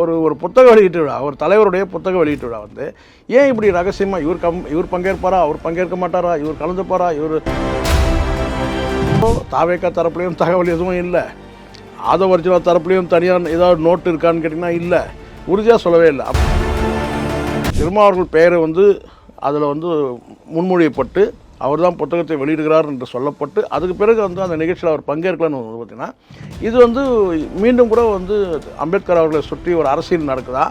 ஒரு ஒரு புத்தக வெளியீட்டு விழா ஒரு தலைவருடைய புத்தக வெளியீட்டு விழா வந்து ஏன் இப்படி ரகசியமாக இவர் கம் இவர் பங்கேற்பாரா அவர் பங்கேற்க மாட்டாரா இவர் கலந்துப்பாரா இவர் தாவேக்கா தரப்புலையும் தகவல் எதுவும் இல்லை. ஆதவர்ஜுனா தரப்புலையும் தனியாக ஏதாவது நோட்டு இருக்கான்னு கேட்டிங்கன்னா இல்லை. உறுதியாக சொல்லவே இல்லை. திருமாவர்கள் பெயரை வந்து அதில் வந்து முன்மொழியப்பட்டு அவர் தான் புத்தகத்தை வெளியிடுகிறார் என்று சொல்லப்பட்டு அதுக்கு பிறகு வந்து அந்த நிகழ்ச்சியில் அவர் பங்கேற்கலன்னு வந்து பார்த்தீங்கன்னா இது வந்து மீண்டும் கூட வந்து அம்பேத்கர் அவர்களை சுற்றி ஒரு அரசியல் நடக்குதா?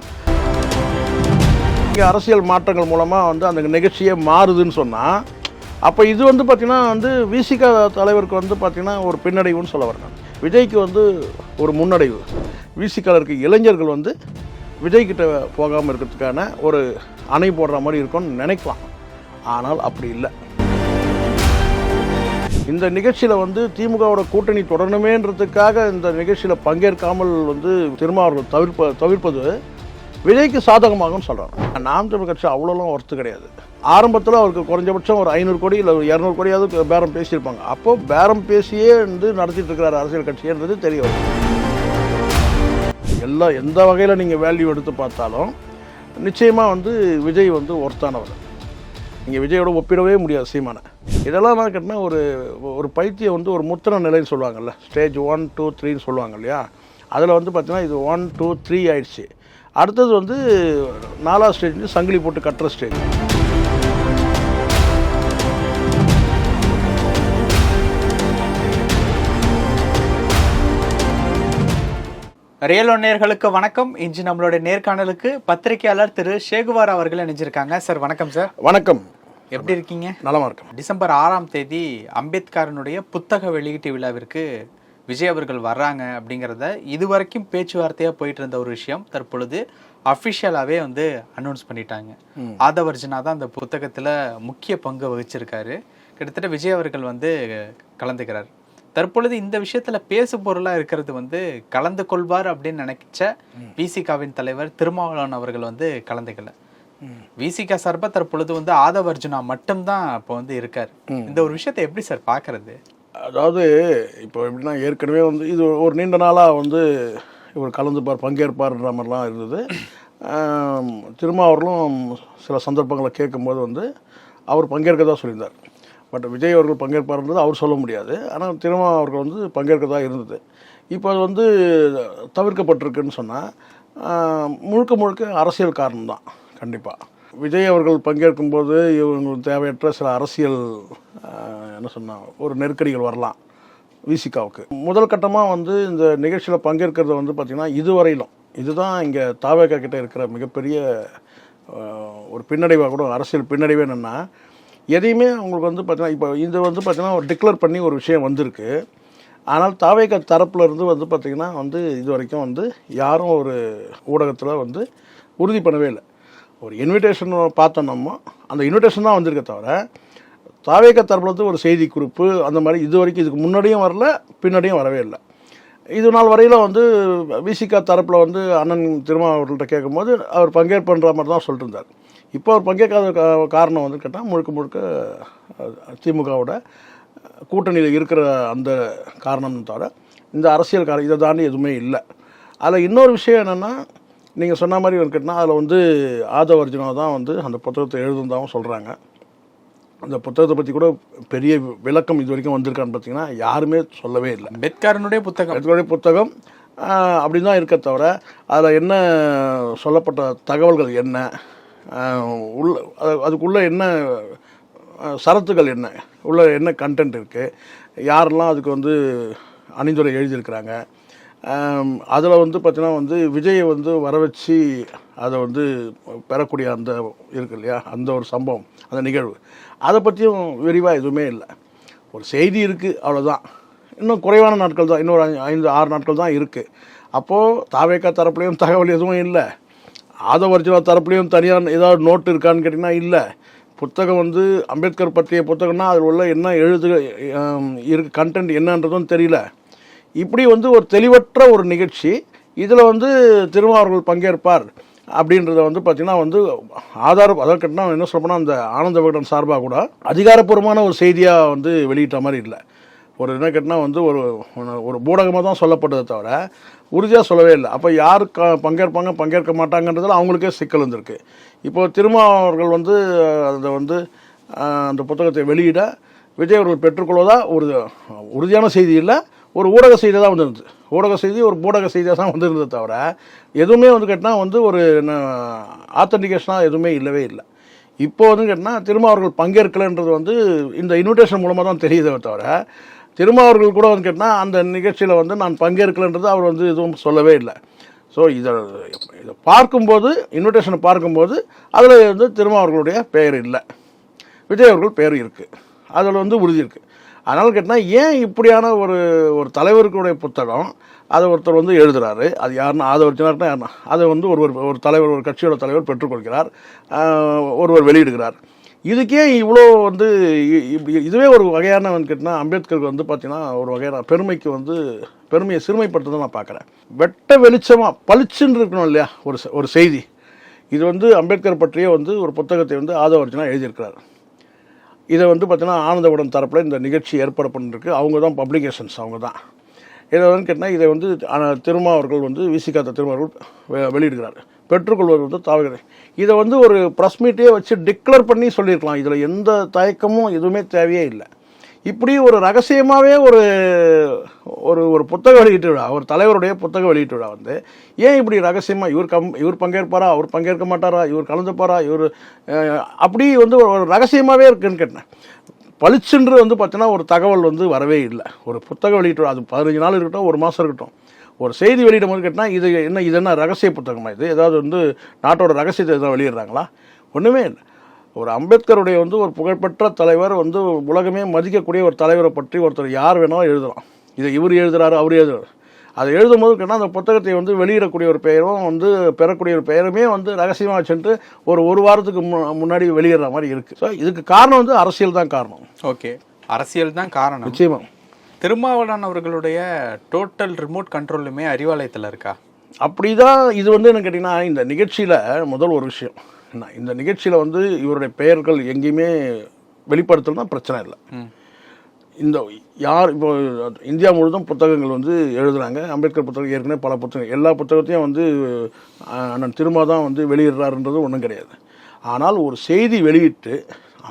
இங்கே அரசியல் மாற்றங்கள் மூலமாக வந்து அந்த நிகழ்ச்சியே மாறுதுன்னு சொன்னால் அப்போ இது வந்து பார்த்திங்கன்னா வந்து விசிக தலைவருக்கு வந்து பார்த்திங்கன்னா ஒரு பின்னடைவுன்னு சொல்ல வரேன் விஜய்க்கு வந்து ஒரு முன்னடைவு. விசிகாவில் இளைஞர்கள் வந்து விஜய்கிட்ட போகாமல் இருக்கிறதுக்கான ஒரு அணை போடுற மாதிரி இருக்கும்னு நினைக்கலாம். ஆனால் அப்படி இல்லை. இந்த நிகழ்ச்சியில் வந்து திமுகவோட கூட்டணி தொடரணுமேன்றதுக்காக இந்த நிகழ்ச்சியில் பங்கேற்காமல் வந்து திருமாவர்கள் தவிர்ப்ப தவிர்ப்பது விஜய்க்கு சாதகமாகும்னு சொல்கிறாங்க நாம் தமிழ் கட்சி அவ்வளோலாம் ஒர்த்து கிடையாது. ஆரம்பத்தில் அவருக்கு குறைஞ்சபட்சம் ஒரு ஐநூறு கோடி இல்லை ஒரு இரநூறு கோடியாவது பேரம் பேசியிருப்பாங்க. அப்போது பேரம் பேசியே வந்து நடத்திட்டு இருக்கிறார் அரசியல் கட்சின்றது தெரிய வரும். எல்லா எந்த வகையில் நீங்கள் வேல்யூ எடுத்து பார்த்தாலும் நிச்சயமாக வந்து விஜய் வந்து ஒர்த்தானவர். நீங்கள் விஜயோட ஒப்பிடவே முடியாது சீமானை. இதெல்லாம் நான் கேட்டினா ஒரு ஒரு பைத்தியம் வந்து ஒரு முத்திர நிலைன்னு சொல்லுவாங்கல்ல. ஸ்டேஜ் ஒன் டூ த்ரீன்னு சொல்லுவாங்க இல்லையா? அதில் வந்து பார்த்தீங்கன்னா இது ஒன் டூ த்ரீ ஆயிடுச்சு. அடுத்தது வந்து நாலாவது ஸ்டேஜ் வந்து சங்கிலி போட்டு கட்டுற ஸ்டேஜ். ரியல் நேயர்களுக்கு வணக்கம். இன்று நம்மளுடைய நேர்காணலுக்கு பத்திரிகையாளர் திரு ஷேகுவார் அவர்கள் இணைஞ்சிருக்காங்க. சார் வணக்கம் சார். வணக்கம். எப்படி இருக்கீங்க? நலமாக இருக்கும். டிசம்பர் ஆறாம் தேதி அம்பேத்கரனுடைய புத்தக வெளியீட்டு விழாவிற்கு விஜய் அவர்கள் வர்றாங்க அப்படிங்கிறத இதுவரைக்கும் பேச்சுவார்த்தையாக போயிட்டு இருந்த ஒரு விஷயம். தற்பொழுது அஃபிஷியலாகவே வந்து அனௌன்ஸ் பண்ணிட்டாங்க. ஆதவர்ஜனா தான் அந்த புத்தகத்தில் முக்கிய பங்கு வகிச்சிருக்காரு. கிட்டத்தட்ட விஜய் அவர்கள் வந்து கலந்துக்கிறார். தற்பொழுது இந்த விஷயத்துல பேசு பொருளா இருக்கிறது வந்து கலந்து கொள்வார் அப்படின்னு நினைச்ச விசிகாவின் தலைவர் திருமாவளவன் அவர்கள் வந்து கலந்துக்கல. விசிகா சார்பா தற்பொழுது வந்து ஆதவர்ஜுனா மட்டும்தான் இப்போ வந்து இருக்கார். இந்த ஒரு விஷயத்தை எப்படி சார் பார்க்கறது அதாவது இப்போ எப்படின்னா ஏற்கனவே வந்து இது ஒரு நீண்ட நாளாக வந்து இவர் கலந்துப்பார் பங்கேற்பார்ன்ற மாதிரிலாம் இருந்தது. ஆம், திருமாவர்களும் சில சந்தர்ப்பங்களை கேட்கும்போது வந்து அவர் பங்கேற்கதா சொல்லியிருந்தார். பட் விஜய் அவர்கள் பங்கேற்பார்ன்றது அவர் சொல்ல முடியாது. ஆனால் திருமா அவர்கள் வந்து பங்கேற்கதா இருந்தது. இப்போ அது வந்து தவிர்க்கப்பட்டிருக்குன்னு சொன்னால் முழுக்க முழுக்க அரசியல் காரணம் தான் கண்டிப்பாக விஜய் அவர்கள் பங்கேற்கும்போது இவங்களுக்கு தேவையற்ற சில அரசியல் என்ன சொன்னால் ஒரு நெருக்கடிகள் வரலாம் விசிகாவுக்கு. முதல் கட்டமாக வந்து இந்த நிகழ்ச்சியில் பங்கேற்கிறது வந்து பார்த்திங்கன்னா இதுவரையிலும் இதுதான் இங்கே தாவேக்கா கிட்டே இருக்கிற மிகப்பெரிய ஒரு பின்னடைவாக கூட அரசியல் பின்னடைவு என்னென்னா எதையுமே அவங்களுக்கு வந்து பார்த்தீங்கன்னா இப்போ இது வந்து பார்த்தீங்கன்னா ஒரு டிக்ளேர் பண்ணி ஒரு விஷயம் வந்திருக்கு. ஆனால் தாவேக்கா தரப்புல இருந்து வந்து பார்த்திங்கன்னா வந்து இது வரைக்கும் வந்து யாரும் ஒரு ஊடகத்தில் வந்து உறுதி பண்ணவே இல்லை. ஒரு இன்விடேஷன் பார்த்தோம் நம்ம. அந்த இன்விடேஷன் தான் வந்திருக்க தவிர தாவேக்க தரப்பில் வந்து ஒரு செய்தி குறிப்பு அந்த மாதிரி இது வரைக்கும் இதுக்கு முன்னாடியும் வரல பின்னாடியும் வரவே இல்லை. இது நாள் வரையில் வந்து விசிகா தரப்பில் வந்து அண்ணன் திருமாவர்கள்ட்ட கேட்கும்போது அவர் பங்கேற்பன்ற மாதிரி தான் சொல்லிட்டு இருந்தார். இப்போ அவர் பங்கேற்காத காரணம் வந்து கேட்டால் முழுக்க முழுக்க திமுகவோட கூட்டணியில் இருக்கிற அந்த காரணம் தவிர இந்த அரசியல் காரணம் இதை தாண்டி எதுவுமே இல்லை. அதில் இன்னொரு விஷயம் என்னென்னா நீங்கள் சொன்ன மாதிரி வந்து கேட்டால் அதில் வந்து ஆதவர்ஜுனா தான் வந்து அந்த புத்தகத்தை எழுதுனதாகவும் சொல்கிறாங்க அந்த புத்தகத்தை பற்றி கூட பெரிய விளக்கம் இது வரைக்கும் வந்திருக்கான்னு பார்த்தீங்கன்னா யாருமே சொல்லவே இல்லை. அம்பேத்கரனுடைய புத்தகம். எடுத்துக்கூடிய புத்தகம் அப்படி தான் இருக்க தவிர அதில் என்ன சொல்லப்பட்ட தகவல்கள் என்ன உள்ள அது அதுக்குள்ளே என்ன சரத்துகள் என்ன? உள்ள என்ன கண்டென்ட் இருக்குது யாரெல்லாம் அதுக்கு வந்து அணிந்துரை எழுதியிருக்கிறாங்க? அதில் வந்து பார்த்தீங்கன்னா வந்து விஜயை வந்து வர வச்சு அதை வந்து பெறக்கூடிய அந்த இருக்கு இல்லையா? அந்த ஒரு சம்பவம் அந்த நிகழ்வு. அதை பற்றியும் விரிவாக எதுவுமே இல்லை. ஒரு செய்தி இருக்குது அவ்வளோதான் இன்னும் குறைவான நாட்கள் தான் இன்னொரு ஐந்து- ஐந்து ஆறு நாட்கள் தான் இருக்குது அப்போது தாவேக்கா தரப்புலையும் தகவல் எதுவும் இல்லை. ஆதவர்ஜுனா தரப்புலையும் தனியாக ஏதாவது நோட் இருக்கான்னு கேட்டிங்கன்னா இல்லை. புத்தகம் வந்து அம்பேத்கர் பற்றிய புத்தகம்னா அதில் உள்ள என்ன எழுது இருக்கு கண்டென்ட் என்னன்றதும் தெரியல. இப்படி வந்து ஒரு தெளிவற்ற ஒரு நிகழ்ச்சி இதில் வந்து திருமாவர்கள் பங்கேற்பார் அப்படின்றத வந்து பார்த்திங்கன்னா வந்து ஆதார அதாவது கேட்டால் என்ன சொல்லப்போனால் அந்த ஆனந்த விகடன் சார்பாக கூட அதிகாரப்பூர்வமான ஒரு செய்தியாக வந்து வெளியிட்ட மாதிரி இல்லை. ஒரு என்ன கேட்டால் வந்து ஒரு ஒரு ஊடகமாக தான் சொல்லப்பட்டதை தவிர உறுதியாக சொல்லவே இல்லை. அப்போ யார் க பங்கேற்பாங்க பங்கேற்க மாட்டாங்கன்றதில் அவங்களுக்கே சிக்கல் வந்திருக்கு. இப்போ திருமாவர்கள் வந்து அதை வந்து அந்த புத்தகத்தை வெளியிட விஜய் அவர்கள் பெற்றுக்கொள்வதா ஒரு உறுதியான செய்தி இல்லை ஒரு ஊடக செய்தி தான் வந்திருந்தது. ஊடக செய்தி ஒரு ஊடக செய்தியாக தான் வந்திருந்தது தவிர எதுவுமே வந்து கேட்டால் வந்து ஒரு ஆத்தன்டிகேஷனாக எதுவுமே இல்லவே இல்லை. இப்போ வந்து கேட்டால் திருமாவர்கள் பங்கேற்கலைன்றது வந்து இந்த இன்விடேஷன் மூலமாக தான் தெரியுதே தவிர திருமாவர்கள் கூட வந்து கேட்டால் அந்த நிகழ்ச்சியில் வந்து நான் பங்கேற்கலன்றது அவர் வந்து எதுவும் சொல்லவே இல்லை. ஸோ இதை இதை பார்க்கும்போது இன்விடேஷனை பார்க்கும்போது அதில் வந்து திருமாவர்களுடைய பெயர் இல்லை. விஜய் அவர்கள் பெயர் இருக்குது அதில் வந்து உறுதி இருக்குது அதனால் கேட்டால் ஏன் இப்படியான ஒரு ஒரு தலைவருக்குடைய புத்தகம் அதை ஒருத்தர் வந்து எழுதுகிறாரு அது யாருன்னா ஆதவர்ச்சினார்னா யாருன்னா அதை வந்து ஒருவர் ஒரு தலைவர் ஒரு கட்சியோட தலைவர் பெற்றுக்கொள்கிறார். ஒருவர் வெளியிடுகிறார். இதுக்கே இவ்வளோ வந்து இ- இதுவே ஒரு வகையான வந்து கேட்டால் அம்பேத்கருக்கு வந்து பார்த்தீங்கன்னா ஒரு வகையான பெருமைக்கு வந்து பெருமையை சிறுமைப்படுத்துறதை நான் பார்க்குறேன். வெட்ட வெளிச்சமாக பளிச்சுன்னு இருக்கணும் இல்லையா ஒரு ஒரு செய்தி. இது வந்து அம்பேத்கர் பற்றிய வந்து ஒரு புத்தகத்தை வந்து ஆதவர்ஜனா எழுதியிருக்கிறார். இதை வந்து பார்த்தீங்கன்னா ஆனந்தவுடன் தரப்பில் இந்த நிகழ்ச்சி ஏற்பாடு பண்ணிருக்கு அவங்க தான் பப்ளிகேஷன்ஸ் அவங்க தான். இதை வந்து கேட்டால் இதை வந்து திருமாவர்கள் வந்து விசிகாத்த திருமாவர்கள் வெ- வெளியிடுகிறார். பெற்றுக்கொள்வது வந்து தவிர இதை வந்து ஒரு ப்ரெஸ் மீட்டே வச்சு டிக்ளேர் பண்ணி சொல்லியிருக்கலாம். இதில் எந்த தயக்கமும் எதுவுமே தேவையே இல்லை. இப்படி ஒரு ரகசியமாகவே ஒரு ஒரு ஒரு புத்தக வெளியீட்டு விழா ஒரு தலைவருடைய புத்தக வெளியீட்டு விழா வந்து ஏன் இப்படி ரகசியமாக இவர் கம் இவர் பங்கேற்பாரா அவர் பங்கேற்க மாட்டாரா இவர் கலந்துப்பாரா இவர் அப்படி வந்து ஒரு ரகசியமாகவே இருக்குன்னு கேட்டேன். பளிச்சென்று வந்து பார்த்தீங்கன்னா ஒரு தகவல் வந்து வரவே இல்லை. ஒரு புத்தக வெளியீட்டு விழா, அது பதினஞ்சு நாள் இருக்கட்டும் ஒரு மாதம் இருக்கட்டும். ஒரு செய்தி வெளியிடும் போது கேட்டால் இது என்ன இது என்ன ரகசிய புத்தகமா இது? ஏதாவது வந்து நாட்டோட ரகசியத்தை எதாவது வெளியிடுறாங்களா? ஒன்றுமே இல்லை. ஒரு அம்பேத்கருடைய வந்து ஒரு புகழ்பெற்ற தலைவர் வந்து உலகமே மதிக்கக்கூடிய ஒரு தலைவரை பற்றி ஒருத்தர் யார் வேணாலும் எழுதலாம். இதை இவர் எழுதுறாரு அவர் எழுதுறாரு. அதை எழுதும்போது கேட்டால் அந்த புத்தகத்தை வந்து வெளியிடக்கூடிய ஒரு பெயரும் வந்து பெறக்கூடிய ஒரு பெயருமே வந்து ரகசியமாக வச்சுட்டு ஒரு ஒரு வாரத்துக்கு முன்னாடி வெளியிடுற மாதிரி இருக்குது ஸோ இதுக்கு காரணம் வந்து அரசியல் தான் காரணம். ஓகே. அரசியல் தான் காரணம். நிச்சயமாக திருமாவளவன் அவர்களுடைய டோட்டல் ரிமோட் கண்ட்ரோலுமே அறிவாலயத்தில் இருக்கா? அப்படிதான் இது வந்து என்ன கேட்டிங்கன்னா இந்த நிகழ்ச்சியில் முதல் ஒரு விஷயம். என்ன இந்த நிகழ்ச்சியில் வந்து இவருடைய பெயர்கள் எங்கேயுமே வெளிப்படுத்தலாம் பிரச்சனை இல்லை. இந்த யார் இப்போ இந்தியா முழுதும் புத்தகங்கள் வந்து எழுதுறாங்க. அம்பேத்கர் புத்தகம் ஏற்கனவே பல புத்தகம் எல்லா புத்தகத்தையும் வந்து அண்ணன் திருமா தான் வந்து வெளியிடுறாருன்றது ஒன்றும் கிடையாது. ஆனால் ஒரு செய்தி வெளியிட்டு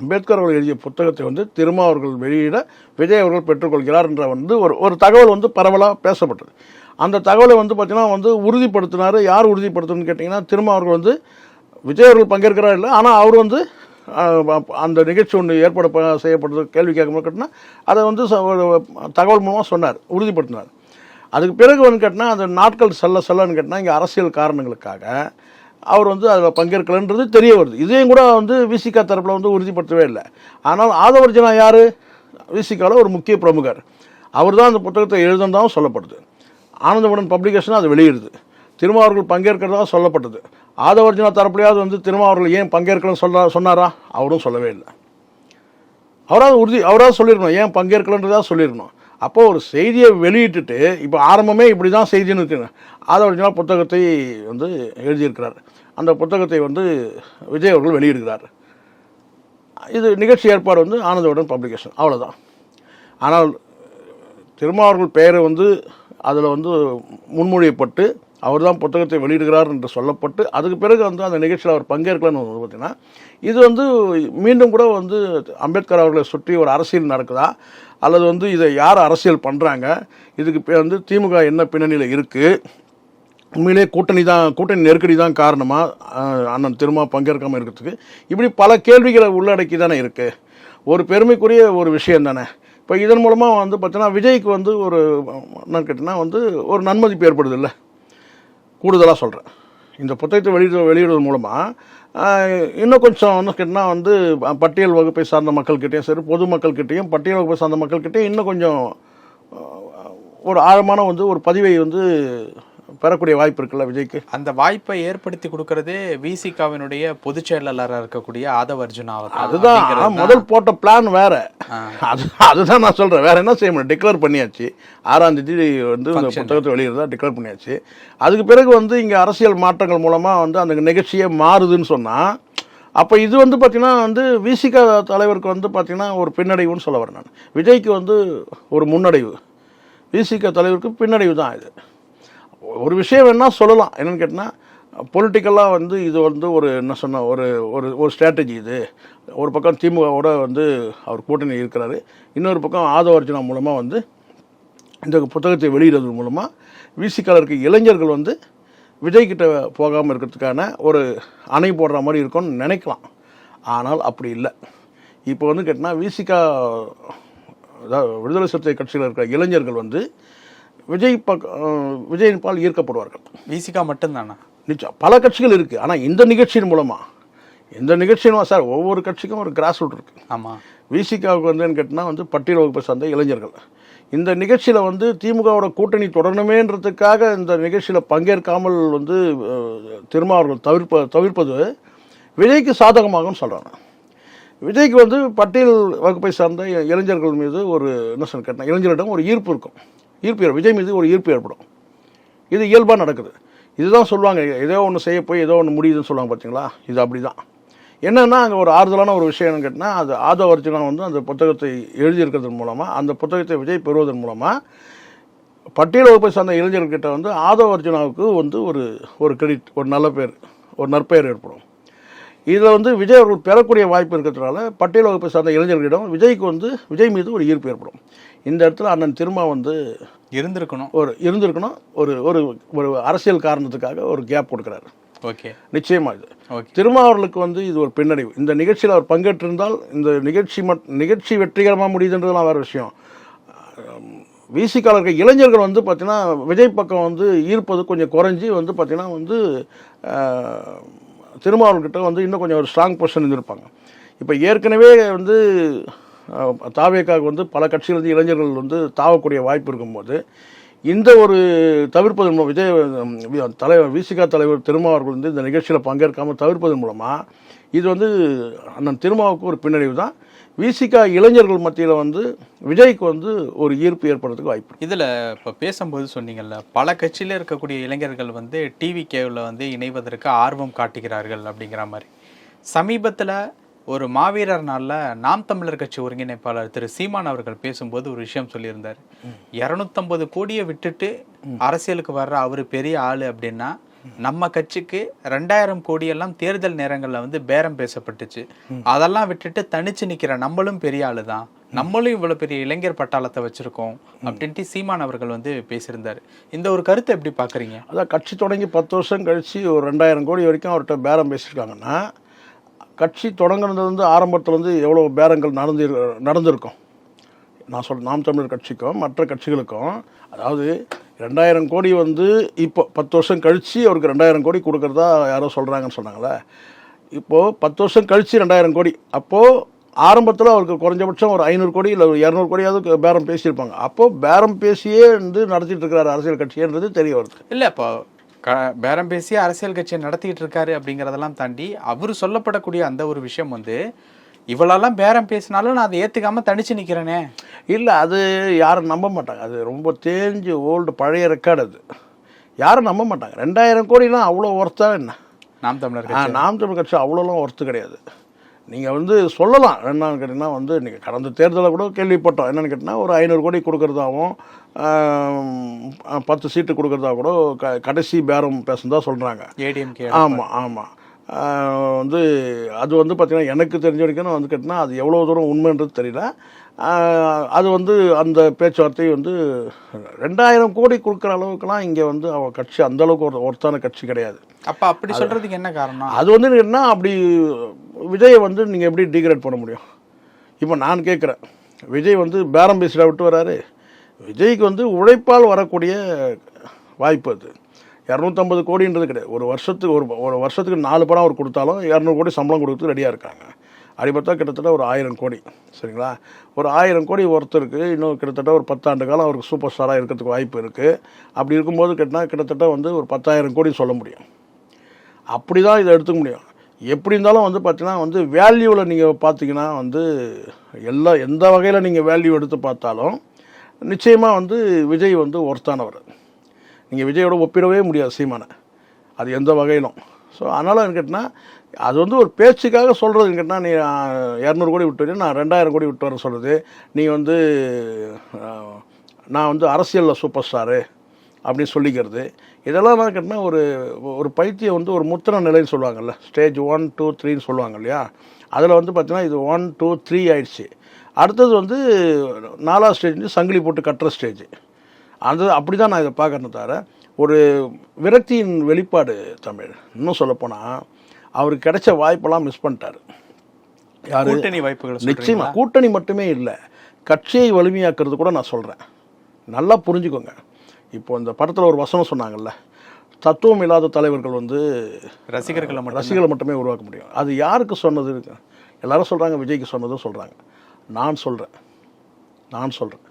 அம்பேத்கர் அவர்கள் எழுதிய புத்தகத்தை வந்து திருமா அவர்கள் வெளியிட விஜய் அவர்கள் பெற்றுக்கொள்கிறார் என்ற வந்து ஒரு ஒரு தகவல் வந்து பரவலாக பேசப்பட்டது. அந்த தகவலை வந்து பார்த்தீங்கன்னா வந்து உறுதிப்படுத்தினார். யார் உறுதிப்படுத்தணும்னு கேட்டிங்கன்னா திரும்ப அவர்கள் வந்து விஜய் அவர்கள் பங்கேற்கிறார் இல்லை ஆனால் அவர் வந்து அந்த நிகழ்ச்சி ஒன்று ஏற்பாடு ப- செய்யப்பட்டது கேள்வி கேட்கும்போது கேட்டினா அதை வந்து ச- ஒரு தகவல் மூலமாக சொன்னார் உறுதிப்படுத்தினார். அதுக்கு பிறகு வந்து கேட்டினா அந்த நாட்கள் செல்ல செல்லன்னு கேட்டினா இங்கே அரசியல் காரணங்களுக்காக அவர் வந்து அதில் பங்கேற்கலன்றது தெரிய வருது. இதையும் கூட வந்து விசிகா தரப்பில் வந்து உறுதிப்படுத்தவே இல்லை. ஆனால் ஆதவர்ஜனா யார்? விசிகாவில் ஒரு முக்கிய பிரமுகர். அவர் தான் அந்த புத்தகத்தை எழுதுனதாகவும் சொல்லப்படுது ஆனந்தவுடன் பப்ளிகேஷன் அது வெளியிடுது. திருமாவர்கள் பங்கேற்கிறதா சொல்லப்பட்டது. ஆதவர்ஜனா தரப்புலையாவது வந்து திருமாவர்கள் ஏன் பங்கேற்கலன்னு சொல்ல சொன்னாரா? அவரும் சொல்லவே இல்லை. அவராவது உறுதி அவராவது சொல்லியிருக்கணும். ஏன் பங்கேற்கலன்றதாக சொல்லியிருக்கணும். அப்போது ஒரு செய்தியை வெளியிட்டுட்டு இப்போ ஆரம்பமே இப்படி தான் செய்தின்னு இருக்குங்க ஆதவர்ஜனா புத்தகத்தை வந்து எழுதியிருக்கிறார். அந்த புத்தகத்தை வந்து விஜய் அவர்கள் வெளியிடுகிறார். இது நிகழ்ச்சி ஏற்பாடு வந்து ஆனந்தவுடன் பப்ளிகேஷன் அவ்வளோதான் ஆனால் திருமாவர்கள் பெயரை வந்து அதில் வந்து முன்மொழியப்பட்டு அவர் தான் புத்தகத்தை வெளியிடுகிறார் என்று சொல்லப்பட்டு அதுக்கு பிறகு வந்து அந்த நிகழ்ச்சியில் அவர் பங்கேற்கலன்னு வந்து பார்த்தீங்கன்னா இது வந்து மீண்டும் கூட வந்து அம்பேத்கர் அவர்களை சுற்றி ஒரு அரசியல் நடக்குதா? அல்லது வந்து இதை யார் அரசியல் பண்ணுறாங்க இதுக்கு வந்து திமுக என்ன பின்னணியில் இருக்குது உண்மையிலே கூட்டணி தான் கூட்டணி நெருக்கடி தான் காரணமாக அண்ணன் திரும்ப பங்கேற்காமல் இருக்கிறதுக்கு இப்படி பல கேள்விகளை உள்ளடக்கி தானே இருக்குது ஒரு பெருமைக்குரிய ஒரு விஷயம் தானே. இப்போ இதன் மூலமாக வந்து பார்த்தீங்கன்னா விஜய்க்கு வந்து ஒரு என்னன்னு கேட்டிங்கன்னா வந்து ஒரு நன்மதிப்பு ஏற்படுது இல்லை. கூடுதலாக சொல்கிறேன் இந்த புத்தகத்தை வெளியிட வெளியிடுவது மூலமாக இன்னும் கொஞ்சம் வந்து கேட்டால் வந்து பட்டியல் வகுப்பை சார்ந்த மக்கள்கிட்டயும் சரி பொதுமக்கள்கிட்டையும் பட்டியல் வகுப்பை சார்ந்த மக்கள்கிட்டயும் இன்னும் கொஞ்சம் ஒரு ஆழமான வந்து ஒரு பதிவை வந்து பெறக்கூடிய வாய்ப்பு இருக்குல்ல விஜய்க்கு? அந்த வாய்ப்பை ஏற்படுத்தி கொடுக்கறதே விசிகாவினுடைய பொதுச் செயலாளராக இருக்கக்கூடிய ஆதவ அர்ஜுனா அதுதான். முதல் போட்ட பிளான் வேற. அது அதுதான் நான் சொல்றேன். வேற என்ன செய்ய முடியும்? டிக்ளேர் பண்ணியாச்சு. ஆறாம் தேதி வந்து இந்த புத்தகத்தை வெளியிடுறதா டிக்ளேர் பண்ணியாச்சு. அதுக்கு பிறகு வந்து இங்க அரசியல் மாற்றங்கள் மூலமா வந்து அந்த நிகழ்ச்சியே மாறுதுன்னு சொன்னா அப்போ இது வந்து பார்த்தீங்கன்னா வந்து விசிக தலைவருக்கு வந்து பார்த்தீங்கன்னா ஒரு பின்னடைவுன்னு சொல்ல வரேன் நான். விஜய்க்கு வந்து ஒரு முன்னடைவு. விசிக தலைவருக்கு பின்னடைவு தான் இது. ஒரு விஷயம் வேணா சொல்லலாம். என்னென்னு கேட்டால் பொலிட்டிக்கலாக வந்து இது வந்து ஒரு என்ன சொன்ன ஒரு ஒரு ஒரு ஸ்ட்ராட்டஜி இது. ஒரு பக்கம் திமுகவோட வந்து அவர் கூட்டணி இருக்கிறாரு. இன்னொரு பக்கம் ஆதவ அர்ஜுனா மூலமாக வந்து இந்த புத்தகத்தை வெளியிடுறது மூலமாக விசிக்கால இருக்க இளைஞர்கள் வந்து விஜய்கிட்ட போகாமல் இருக்கிறதுக்கான ஒரு அணை போடுற மாதிரி இருக்கும்னு நினைக்கலாம். ஆனால் அப்படி இல்லை. இப்போ வந்து கேட்டால் விசிகா விடுதலை சிறுத்தை கட்சியில் இருக்கிற இளைஞர்கள் வந்து விஜய் அஹ் விஜயின் பால் ஈர்க்கப்படுவார்கள். விசிகா மட்டும்தானா? நிச்சயம் பல கட்சிகள் இருக்குது ஆனால் இந்த நிகழ்ச்சியின் மூலமாக இந்த நிகழ்ச்சியின் மூலம் சார் ஒவ்வொரு கட்சிக்கும் ஒரு கிராஸ் ரூட் இருக்குது ஆமா. விசிகாவுக்கு வந்து கேட்டால் வந்து பட்டியல் வகுப்பை சார்ந்த இளைஞர்கள். இந்த நிகழ்ச்சியில் வந்து திமுகவோட கூட்டணி தொடரணுமேன்றதுக்காக இந்த நிகழ்ச்சியில் பங்கேற்காமல் வந்து திருமாவர்கள் தவிர்ப்ப தவிர்ப்பது விஜய்க்கு சாதகமாகும்னு சொல்கிறாங்க விஜய்க்கு வந்து பட்டியல் வகுப்பை சார்ந்த இளைஞர்கள் மீது ஒரு என்ன சொல்ல கேட்டால் இளைஞரிடம் ஒரு ஈர்ப்பு இருக்கும். ஈர்ப்பு ஏற்படும். விஜய் மீது ஒரு ஈர்ப்பு ஏற்படும். இது இயல்பாக நடக்குது. இதுதான் சொல்லுவாங்க. ஏதோ ஒன்று செய்ய போய் ஏதோ ஒன்று முடியுதுன்னு சொல்லுவாங்க பார்த்தீங்களா இது அப்படி தான் என்னென்னா அங்கே ஒரு ஆறுதலான ஒரு விஷயம் என்னன்னு கேட்டால் அது ஆதவ அர்ஜுனா வந்து அந்த புத்தகத்தை எழுதியிருக்கிறதன் மூலமாக அந்த புத்தகத்தை விஜய் பெறுவதன் மூலமாக பட்டியல் வகுப்பை சார்ந்த இளைஞர்கிட்ட வந்து ஆதவ அர்ஜுனாவுக்கு வந்து ஒரு ஒரு கிரெடிட் ஒரு நல்ல பேர் ஒரு நற்பெயர் ஏற்படும். இதில் வந்து விஜய் அவர்கள் பெறக்கூடிய வாய்ப்பு இருக்கிறதுனால பட்டியல் வகுப்பை சார்ந்த இளைஞர்களிடம் விஜய்க்கு வந்து விஜய் மீது ஒரு ஈர்ப்பு ஏற்படும். இந்த இடத்துல அண்ணன் திருமா வந்து இருந்திருக்கணும். ஒரு இருந்திருக்கணும். ஒரு ஒரு ஒரு அரசியல் காரணத்துக்காக ஒரு கேப் கொடுக்குறாரு. ஓகே. நிச்சயமா இது. ஓகே. திருமாவர்களுக்கு வந்து இது ஒரு பின்னடைவு. இந்த நிகழ்ச்சியில் அவர் பங்கேற்றிருந்தால் இந்த நிகழ்ச்சி மட் நிகழ்ச்சி வெற்றிகரமாக முடியுதுன்றதுலாம் வேறு விஷயம். விசிக்கால இருக்க இளைஞர்கள் வந்து பார்த்தீங்கன்னா விஜய் பக்கம் வந்து ஈர்ப்பது கொஞ்சம் குறைஞ்சி வந்து பார்த்தீங்கன்னா வந்து அஹ், திருமாவளவன்கிட்ட வந்து இன்னும் கொஞ்சம் ஒரு ஸ்ட்ராங் பொசிஷன் இருந்திருப்பாங்க. இப்போ ஏற்கனவே வந்து தாவேக்காவுக்கு வந்து பல கட்சிகள் வந்து இளைஞர்கள் வந்து தாவக்கூடிய வாய்ப்பு இருக்கும்போது இந்த ஒரு தவிர்ப்பதன் மூலம் விஜய் தலைவர் விசிகா தலைவர் திருமாவர்கள் வந்து இந்த நிகழ்ச்சியில் பங்கேற்காமல் தவிர்ப்பதன் மூலமாக இது வந்து அண்ணன் திருமாவுக்கு ஒரு பின்னடைவு தான். விசிகா இளைஞர்கள் மத்தியில் வந்து விஜய்க்கு வந்து ஒரு ஈர்ப்பு ஏற்படுறதுக்கு வாய்ப்பு இதில் இப்போ பேசும்போது சொன்னீங்கல்ல பல கட்சியில் இருக்கக்கூடிய இளைஞர்கள் வந்து டிவி கேவில் வந்து இணைவதற்கு ஆர்வம் காட்டுகிறார்கள் அப்படிங்கிற மாதிரி. சமீபத்தில் ஒரு மாவீரர் நாள்ல நாம் தமிழர் கட்சி ஒருங்கிணைப்பாளர் திரு சீமான் அவர்கள் பேசும்போது ஒரு விஷயம் சொல்லியிருந்தார். இரநூத்தம்பது கோடியை விட்டுட்டு அரசியலுக்கு வர்ற அவர் பெரிய ஆளு அப்படின்னா நம்ம கட்சிக்கு ரெண்டாயிரம் கோடியெல்லாம் தேர்தல் நேரங்கள்ல வந்து பேரம் பேசப்பட்டுச்சு. அதெல்லாம் விட்டுட்டு தனிச்சு நிக்கிற நம்மளும் பெரிய ஆள் தான் நம்மளும் இவ்வளவு பெரிய இளைஞர் பட்டாளத்தை வச்சிருக்கோம் அப்படின்ட்டு சீமான் அவர்கள் வந்து பேசியிருந்தாரு. இந்த ஒரு கருத்தை எப்படி பாக்குறீங்க அதான் கட்சி தொடங்கி பத்து வருஷம் கழித்து ஒரு ரெண்டாயிரம் கோடி வரைக்கும் அவர்கிட்ட பேரம் பேசியிருக்காங்கன்னா கட்சி தொடங்கினதுலேருந்து ஆரம்பத்துலேருந்து எவ்வளோ பேரங்கள் நடந்து நடந்திருக்கும். நான் சொல் நாம் தமிழர் கட்சிக்கும் மற்ற கட்சிகளுக்கும் அதாவது ரெண்டாயிரம் கோடி வந்து இப்போ பத்து வருஷம் கழித்து அவருக்கு ரெண்டாயிரம் கோடி கொடுக்குறதா யாரோ சொல்கிறாங்கன்னு சொன்னாங்களே இப்போது பத்து வருஷம் கழித்து ரெண்டாயிரம் கோடி. அப்போது ஆரம்பத்தில் அவருக்கு குறைஞ்சபட்சம் ஒரு ஐநூறு கோடி இல்லை இரநூறு கோடியாவது பேரம் பேசியிருப்பாங்க. அப்போது பேரம் பேசியே வந்து நடத்திட்டு இருக்கிறார் அரசியல் கட்சின்றது தெரிய வருது. இல்லை இப்போ க பேரம் பேசி அரசியல் கட்சியை நடத்திட்டு இருக்காரு அப்படிங்கறதெல்லாம் தாண்டி அவர் சொல்லப்படக்கூடிய அந்த ஒரு விஷயம் வந்து இவ்வளோலாம் பேரம் பேசினாலும் நான் அதை ஏத்துக்காம தனிச்சு நிக்கிறேனே. இல்லை அது யாரும் நம்ப மாட்டாங்க. அது ரொம்ப தேஞ்சு ஓல்டு பழைய ரெக்கார்டு அது. யாரும் நம்ப மாட்டாங்க. ரெண்டாயிரம் கோடிலாம் அவ்வளோ ஒர்த்தா என்ன? நாம் தமிழர் நாம் தமிழ் கட்சி அவ்வளோலாம் ஒர்த்து கிடையாது. நீங்கள் வந்து சொல்லலாம். என்னன்னு கேட்டிங்கன்னா வந்து நீங்கள் கடந்த தேர்தலில் கூட கேள்விப்பட்டோம். என்னன்னு கேட்டிங்கன்னா ஒரு ஐநூறு கோடி கொடுக்குறதாகவும் பத்து சீட்டு கொடுக்குறதா கூட க கடைசி பேரம் பேசுனதா சொல்கிறாங்க ஏடிஎம்கே ஆமாம் ஆமாம் வந்து அது வந்து பார்த்திங்கன்னா எனக்கு தெரிஞ்ச வரைக்கும் வந்து கேட்டினா அது எவ்வளோ தூரம் உண்மைன்றது தெரியல. அது வந்து அந்த பேச்சுவார்த்தை வந்து ரெண்டாயிரம் கோடி கொடுக்குற அளவுக்குலாம் இங்கே வந்து அவ கட்சி அந்த அளவுக்கு ஒரு ஒருத்தான கட்சி கிடையாது. அப்ப அப்படி சொல்றதுக்கு என்ன காரணம்? அது வந்து என்ன அப்படி விஜயை வந்து நீங்கள் எப்படி டீக்ரேட் பண்ண முடியும்? இப்போ நான் கேட்குறேன் விஜய் வந்து பேரம் பேசிட விட்டு வராரு. விஜய்க்கு வந்து உழைப்பால் வரக்கூடிய வாய்ப்பு அது. இரநூத்தம்பது கோடின்றது கிடையாது. ஒரு வருஷத்துக்கு ஒரு ஒரு வருஷத்துக்கு நாலு படம் அவர் கொடுத்தாலும் இரநூறு கோடி சம்பளம் கொடுத்து ரெடியாக இருக்காங்க. அப்படி பார்த்தா கிட்டத்தட்ட ஒரு ஆயிரம் கோடி சரிங்களா? ஒரு ஆயிரம் கோடி ஒருத்தருக்கு இன்னும் கிட்டத்தட்ட ஒரு பத்தாண்டு காலம் அவருக்கு சூப்பர் ஸ்டாராக இருக்கிறதுக்கு வாய்ப்பு இருக்குது அப்படி இருக்கும்போது கேட்டால் கிட்டத்தட்ட வந்து ஒரு பத்தாயிரம் கோடி சொல்ல முடியும். அப்படி தான் இதை எடுத்துக்க முடியும். எப்படி இருந்தாலும் வந்து பார்த்தீங்கன்னா வந்து வேல்யூவில் நீங்கள் பார்த்தீங்கன்னா வந்து எல்லா எந்த வகையில் நீங்கள் வேல்யூ எடுத்து பார்த்தாலும் நிச்சயமாக வந்து விஜய் வந்து ஒர்த்தானவர். நீங்கள் விஜயோட ஒப்பிடவே முடியாது சீமானை. அது எந்த வகையிலும். ஸோ அதனால் என்ன கேட்டினா அது வந்து ஒரு பேச்சுக்காக சொல்கிறது கேட்டினா நீ இரநூறு கோடி விட்டு வரு, நான் ரெண்டாயிரம் கோடி விட்டு வரேன் சொல்கிறது நீ வந்து நான் வந்து அரசியலில் சூப்பர் ஸ்டாரு அப்படின்னு சொல்லிக்கிறது. இதெல்லாம் நான் கேட்டினா ஒரு ஒரு பைத்தியம் வந்து ஒரு முத்திர நிலைன்னு சொல்லுவாங்கல்ல. ஸ்டேஜ் ஒன் டூ த்ரீன்னு சொல்லுவாங்க இல்லையா? அதில் வந்து பார்த்தீங்கன்னா இது ஒன் டூ த்ரீ ஆயிடுச்சு. அடுத்தது வந்து நாலாவது ஸ்டேஜ் வந்து சங்கிலி போட்டு கட்டுற ஸ்டேஜ். அது அப்படி தான் நான் இதை பார்க்கறேன் தவிர ஒரு விரக்தியின் வெளிப்பாடு தமிழ். இன்னும் சொல்லப்போனால் அவருக்கு கிடைச்ச வாய்ப்பெல்லாம் மிஸ் பண்ணிட்டாரு. யாரு? கூட்டணி வாய்ப்புகள் சொல்றீங்களா? நிச்சயமா. கூட்டணி மட்டுமே இல்லை. கட்சியை வலிமையாக்குறது கூட நான் சொல்கிறேன் நல்லா புரிஞ்சுக்கோங்க. இப்போ இந்த படத்தில் ஒரு வசனம் சொன்னாங்கல்ல தத்துவம் இல்லாத தலைவர்கள் வந்து ரசிகர்களை மட்டும். ரசிகர்களை மட்டுமே உருவாக்க முடியும். அது யாருக்கு சொன்னது? எல்லாரும் சொல்கிறாங்க விஜய்க்கு சொன்னதும் சொல்கிறாங்க நான் சொல்கிறேன் நான் சொல்கிறேன்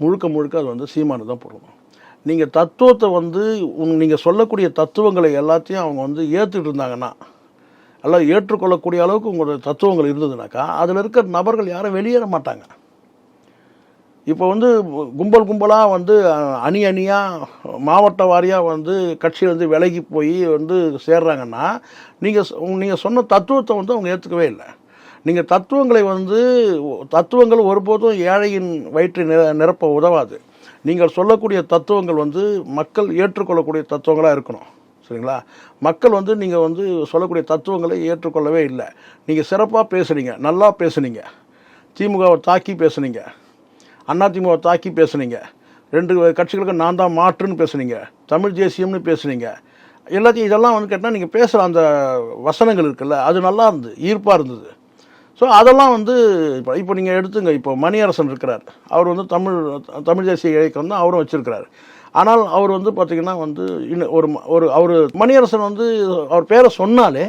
முழுக்க முழுக்க அது வந்து சீமானு தான் பொருந்தும். நீங்கள் தத்துவத்தை வந்து நீங்கள் சொல்லக்கூடிய தத்துவங்களை எல்லாத்தையும் அவங்க வந்து ஏற்றுட்டு இருந்தாங்கன்னா எல்லாம் ஏற்றுக்கொள்ளக்கூடிய அளவுக்கு உங்களோட தத்துவங்கள் இருந்ததுனாக்கா அதில் இருக்கிற நபர்கள் யாரும் வெளியேற மாட்டாங்க. இப்போ வந்து கும்பல் கும்பலாக வந்து அணி அணியாக மாவட்ட வாரியாக வந்து கட்சியிலேருந்து விலகி போய் வந்து சேர்றாங்கன்னா நீங்கள் நீங்கள் சொன்ன தத்துவத்தை வந்து அவங்க ஏற்றுக்கவே இல்லை. நீங்கள் தத்துவங்களை வந்து தத்துவங்கள் ஒருபோதும் ஏழையின் வயிற்றை நிர நிரப்ப உதவாது. நீங்கள் சொல்லக்கூடிய தத்துவங்கள் வந்து மக்கள் ஏற்றுக்கொள்ளக்கூடிய தத்துவங்களாக இருக்கணும். சரிங்களா? மக்கள் வந்து நீங்கள் வந்து சொல்லக்கூடிய தத்துவங்களை ஏற்றுக்கொள்ளவே இல்லை. நீங்கள் சிறப்பாக பேசுனீங்க நல்லா பேசுனீங்க. திமுகவை தாக்கி பேசுனீங்க. அதிமுகவை தாக்கி பேசுனீங்க. ரெண்டு கட்சிகளுக்கு நான் தான் மாற்றுன்னு பேசுனீங்க. தமிழ் தேசியம்னு பேசுனீங்க. எல்லாத்தையும் இதெல்லாம் வந்து கேட்டால் நீங்கள் பேசுகிற அந்த வசனங்கள் இருக்குல்ல அது நல்லா இருந்தது ஈர்ப்பாக இருந்தது. ஸோ அதெல்லாம் வந்து இப்போ இப்போ நீங்கள் எடுத்துங்க இப்போ மணியரசன் இருக்கிறார். அவர் வந்து தமிழ் தமிழ் தேசிய இயக்கம் தான் அவரும் வச்சுருக்கிறார். ஆனால் அவர் வந்து பார்த்திங்கன்னா வந்து இன்னும் ஒரு ம- ஒரு அவர் மணியரசன் வந்து அவர் பேரை சொன்னாலே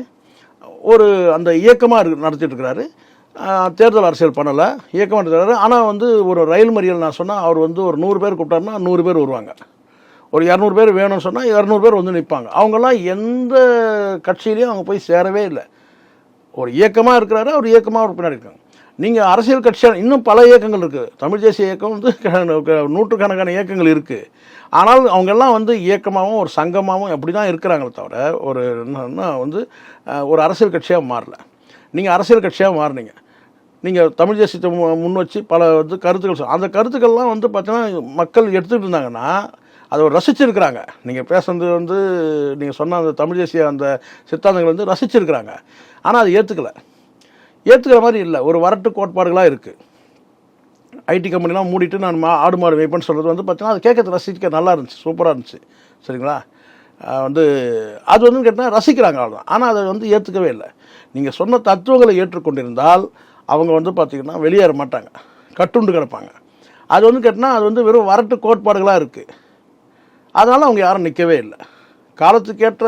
ஒரு அந்த இயக்கமாக இருக்கு நடத்திட்டுருக்கிறாரு. தேர்தல் அரசியல் பண்ணலை இயக்கம் நடத்துறாரு ஆனால் வந்து ஒரு ரயில் மறியல் நான் சொன்னால் அவர் வந்து ஒரு நூறு பேர் கூப்பிட்டாருன்னா நூறு பேர் வருவாங்க. ஒரு இரநூறு பேர் வேணும்னு சொன்னால் இரநூறு பேர் வந்து நிற்பாங்க அவங்கெல்லாம் எந்த கட்சியிலையும் அவங்க போய் சேரவே இல்லை. ஒரு இயக்கமாக இருக்கிறாரு அவர் இயக்கமாக ஒரு பின்னாடி இருக்காங்க. நீங்கள் அரசியல் கட்சியாக இன்னும் பல இயக்கங்கள் இருக்குது தமிழ் தேசிய இயக்கம் வந்து க- நூற்றுக்கணக்கான இயக்கங்கள் இருக்குது ஆனால் அவங்கெல்லாம் வந்து இயக்கமாகவும் ஒரு சங்கமாகவும் அப்படி தான் இருக்கிறாங்களே தவிர ஒரு என்னன்னா வந்து ஒரு அரசியல் கட்சியாக மாறல. நீங்கள் அரசியல் கட்சியாக மாறினீங்க. நீங்கள் தமிழ் தேசியத்தை மு- முன் வச்சு பல வந்து கருத்துக்கள் சொல் அந்த கருத்துக்கள்லாம் வந்து பார்த்தீங்கன்னா மக்கள் எடுத்துகிட்டு இருந்தாங்கன்னா அதை ஒரு ரசிச்சிருக்கிறாங்க. நீங்கள் பேசுனது வந்து நீங்கள் சொன்ன அந்த தமிழ் தேசிய அந்த சித்தாந்தங்கள் வந்து ரசிச்சிருக்கிறாங்க. ஆனால் அது ஏற்றுக்கலை ஏற்றுக்கிற மாதிரி இல்லை. ஒரு வரட்டு கோட்பாடுகளாக இருக்குது ஐடி கம்பெனிலாம் மூடிட்டு நான் மா ஆடு மாடு வைப்பேன்னு சொல்கிறது வந்து பார்த்தீங்கன்னா அது கேட்கறது ரசிக்க நல்லா இருந்துச்சு. சூப்பராக இருந்துச்சு. சரிங்களா? வந்து அது வந்து கேட்டால் ரசிக்கிறாங்க அவ்வளோதான் ஆனால் அதை வந்து ஏற்றுக்கவே இல்லை. நீங்கள் சொன்ன தத்துவங்களை ஏற்றுக்கொண்டிருந்தால் அவங்க வந்து பார்த்திங்கன்னா வெளியேற மாட்டாங்க. கட்டுண்டு கிடப்பாங்க. அது வந்து கேட்டால் அது வந்து வெறும் வரட்டு கோட்பாடுகளாக இருக்குது அதனால் அவங்க யாரும் நிற்கவே இல்லை. காலத்துக்கேற்ற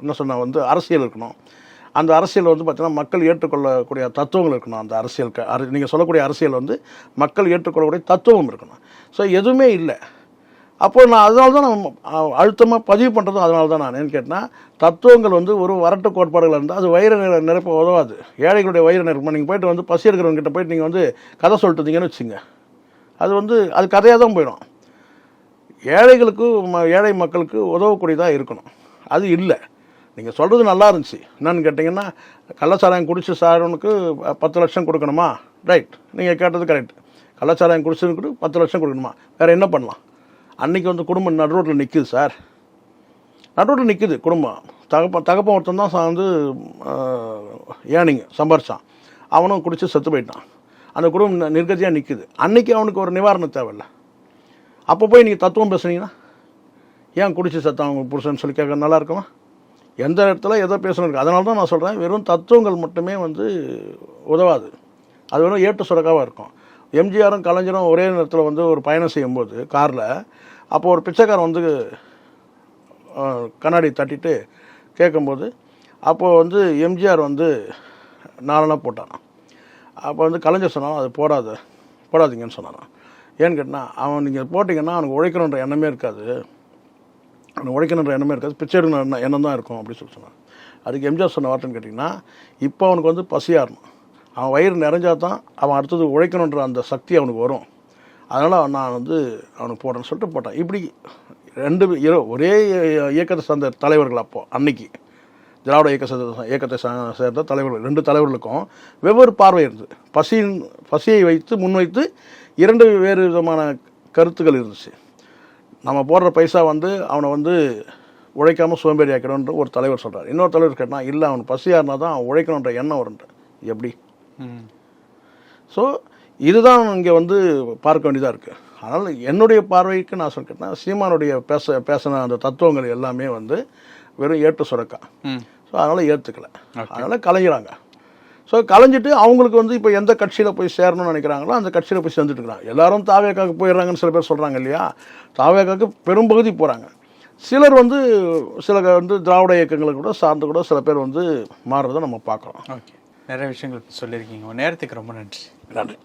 என்ன சொன்ன வந்து அரசியல் இருக்கணும். அந்த அரசியல் வந்து பார்த்திங்கன்னா மக்கள் ஏற்றுக்கொள்ளக்கூடிய தத்துவங்கள் இருக்கணும். அந்த அரசியல் க நீங்கள் சொல்லக்கூடிய அரசியல் வந்து மக்கள் ஏற்றுக்கொள்ளக்கூடிய தத்துவம் இருக்கணும். ஸோ எதுவுமே இல்லை. அப்போது நான் அதனால தான் நான் அழுத்தமாக பதிவு பண்ணுறதும் அதனால தான் நான் ஏன்னு கேட்டால் தத்துவங்கள் வந்து ஒரு வரட்டு கோட்பாடுகள் இருந்தால் அது வயிறு நிர நிரப்ப உதவாது. ஏழைகளுடைய வயிறு நிரப்பம்? நீங்கள் போயிட்டு வந்து பசி இருக்கிறவங்க கிட்ட போயிட்டு நீங்கள் வந்து கதை சொல்லிட்டு இருந்தீங்கன்னு வச்சுங்க அது வந்து அது கதையாக தான் போயிடும். ஏழைகளுக்கு ஏழை மக்களுக்கு உதவக்கூடியதாக இருக்கணும். அது இல்லை. நீங்கள் சொல்கிறது நல்லா இருந்துச்சு. என்னன்னு கேட்டிங்கன்னா கள்ளச்சாராயம் குடிச்சு சாரவனுக்கு பத்து லட்சம் கொடுக்கணுமா? ரைட் நீங்கள் கேட்டது கரெக்ட் கள்ளச்சாராயம் குடிச்சதுக்கு பத்து லட்சம் கொடுக்கணுமா? வேறு என்ன பண்ணலாம்? அன்றைக்கி வந்து குடும்பம் நடுரோட்டில் நிற்குது சார். நடுரோட்டில் நிற்குது குடும்பம். தகப்பன் தகப்பன் ஒருத்தன் தான் வந்து ஏனிங்க சம்பாரிச்சான். அவனும் குடித்து செத்து போயிட்டான். அந்த குடும்பம் நிர்கதியாக நிற்குது அன்றைக்கி அவனுக்கு ஒரு நிவாரணம் தேவையில்லை. அப்போ போய் நீங்கள் தத்துவம் பேசுனீங்கன்னா ஏன் குடிச்சு சத்தம் அவங்க புருஷன்? சொல்லி கேட்க நல்லா இருக்குமா? எந்த இடத்துல எதை பேசணும் இருக்கு? அதனால தான் நான் சொல்கிறேன் வெறும் தத்துவங்கள் மட்டுமே வந்து உதவாது. அது வெறும் ஏட்டு சுரக்காவாக இருக்கும். எம்ஜிஆரும் கலைஞரும் ஒரே நேரத்தில் வந்து ஒரு பயணம் செய்யும்போது காரில் அப்போ ஒரு பிச்சைக்காரன் வந்து கண்ணாடி தட்டிட்டு கேட்கும்போது அப்போது வந்து எம்ஜிஆர் வந்து நாலனா போட்டான் அப்போ வந்து கலைஞர் சொன்னாலும் அது போடாத போடாதீங்கன்னு சொன்னான் ஏன்னு கேட்டால் அவன் நீங்கள் போட்டிங்கன்னா அவனுக்கு உழைக்கணுன்ற எண்ணமே இருக்காது. அவனுக்கு உழைக்கணுன்ற எண்ணமே இருக்காது. பிச்சை எடுக்கணும் எண்ணம் எண்ணம் தான் இருக்கும் அப்படின்னு சொல்லி சொன்னான் அதுக்கு எம்ஜிஆர் சொன்ன வார்த்தைன்னு கேட்டிங்கன்னா இப்போ அவனுக்கு வந்து பசியாரணும் அவன் வயிறு நிறைஞ்சா தான் அவன் அடுத்தது உழைக்கணுன்ற அந்த சக்தி அவனுக்கு வரும். அதனால் நான் வந்து அவனுக்கு போடுறேன்னு சொல்லிட்டு போட்டான். இப்படி ரெண்டு பே- இரு- ஒரே இயக்கத்தை சேர்ந்த தலைவர்கள் அப்போது அன்னைக்கு. திராவிட இயக்க சே- இயக்கத்தை சேர்ந்த தலைவர்கள் ரெண்டு தலைவர்களுக்கும் வெவ்வேறு பார்வை இருந்தது. பசியின் பசியை வைத்து முன்வைத்து இரண்டு வேறு விதமான கருத்துக்கள் இருந்துச்சு. நம்ம போடுற பைசா வந்து அவனை வந்து உழைக்காம சோம்பேறி ஆக்கணுன்ற ஒரு தலைவர் சொல்றார். இன்னொரு தலைவர் கேட்டால் இல்லை அவன் பசியாக இருந்தால் தான் அவன் உழைக்கணுன்ற எண்ணம் வரும்ன்ற. எப்படி. ஸோ இதுதான் இங்கே வந்து பார்க்க வேண்டியதாக இருக்குது அதனால் என்னுடைய பார்வைக்கு நான் சொல்லிட்டேன்னா சீமானுடைய பேச பேசின அந்த தத்துவங்கள் எல்லாமே வந்து வெறும் ஏட்டு சுரக்கா. ம். ஸோ அதனால் ஏற்றுக்கல அதனால் கலைஞ்சிறாங்க ஸோ கலைஞ்சிட்டு அவங்களுக்கு வந்து இப்போ எந்த கட்சியில் போய் சேரணும்னு நினைக்கிறாங்களோ அந்த கட்சியில் போய் சேர்ந்துட்டு இருக்காங்க. எல்லாரும் தாவேக்காக்கு போயிடுறாங்கன்னு சில பேர் சொல்கிறாங்க இல்லையா? தாவேக்காக்கு பெரும்பகுதி போகிறாங்க சிலர் வந்து சில வந்து திராவிட இயக்கங்களை கூட சார்ந்து கூட சில பேர் வந்து மாறுறதை நம்ம பார்க்குறோம் ஓகே. நிறைய விஷயங்கள் சொல்லியிருக்கீங்க. நேரத்துக்கு ரொம்ப நன்றி. நன்றி.